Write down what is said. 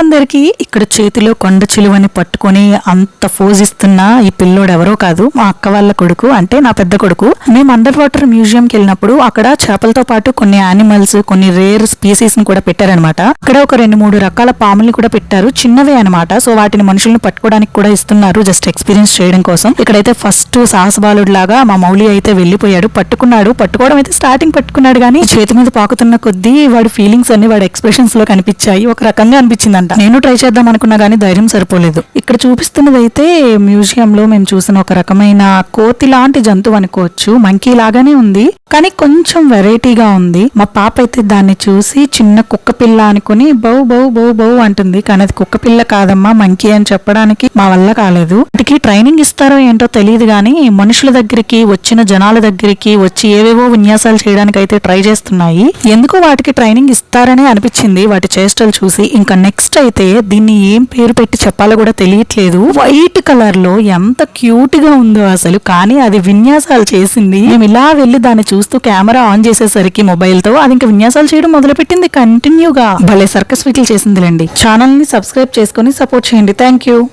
అందరికీ ఇక్కడ చేతిలో కొండ చిలువని పట్టుకొని అంత ఫోజిస్తున్న ఈ పిల్లోడు ఎవరో కాదు మా అక్క వాళ్ళ కొడుకు అంటే నా పెద్ద కొడుకు. మేము అండర్ వాటర్ మ్యూజియం కి వెళ్ళినప్పుడు అక్కడ చేపలతో పాటు కొన్ని యానిమల్స్ కొన్ని రేర్ స్పీసీస్ని కూడా పెట్టారనమాట అక్కడ ఒక రెండు మూడు రకాల పాముల్ని కూడా పెట్టారు. చిన్నవే అనమాట సో వాటిని మనుషుల్ని పట్టుకోవడానికి కూడా ఇస్తున్నారు జస్ట్ ఎక్స్పీరియన్స్ చేయడం కోసం. ఇక్కడైతే ఫస్ట్ సాహస బాలుడు లాగా మా మౌలి అయితే వెళ్ళిపోయాడు. పట్టుకున్నాడు. పట్టుకోవడం అయితే స్టార్టింగ్ పట్టుకున్నాడు కానీ చేతి మీద పాకుతున్న కొద్దీ వాడి ఫీలింగ్స్ అన్ని వాడి ఎక్స్ప్రెషన్స్లో కనిపించాయి. ఒక రకంగా అనిపించింది అనిపించిందంట నేను ట్రై చేద్దాం అనుకున్నా కానీ ధైర్యం సరిపోలేదు. ఇక్కడ చూపిస్తున్నది అయితే మ్యూజియం లో మేము చూసిన ఒక రకమైన కోతి లాంటి జంతువు అనుకోవచ్చు. మంకీ లాగానే ఉంది. కానీ కొంచెం వెరైటీగా ఉంది. మా పాప అయితే దాన్ని చూసి చిన్న కుక్క పిల్ల అనుకుని బౌ బౌ బౌ బౌ అంటుంది. కానీ అది కుక్క పిల్ల కాదమ్మా మంకీ అని చెప్పడానికి మా వల్ల కాలేదు. వాటికి ట్రైనింగ్ ఇస్తారో ఏంటో తెలియదు కానీ మనుషుల దగ్గరికి వచ్చిన జనాల దగ్గరికి వచ్చి ఏవేవో విన్యాసాలు చేయడానికి అయితే ట్రై చేస్తున్నాయి. ఎందుకు వాటికి ట్రైనింగ్ ఇస్తారనే అనిపించింది. వాటి చేష్టలు చూసి ఇంకా నెక్స్ట్ అయితే దీన్ని ఏం పేరు పెట్టి చెప్పాలో కూడా తెలియట్లేదు. వైట్ కలర్లో ఎంత క్యూట్గా ఉందో అసలు. కానీ అది విన్యాసాలు చేసింది. మేము ఇలా వెళ్ళి దాన్ని చూస్తూ కెమెరా ఆన్ చేసేసరికి మొబైల్తో అది ఇంకా విన్యాసాలు చేయడం మొదలుపెట్టింది కంటిన్యూగా భలే సర్కస్ వీటిల్ చేసిందిలేండి. ఛానల్ని సబ్స్క్రైబ్ చేసుకొని సపోర్ట్ చేయండి. Thank you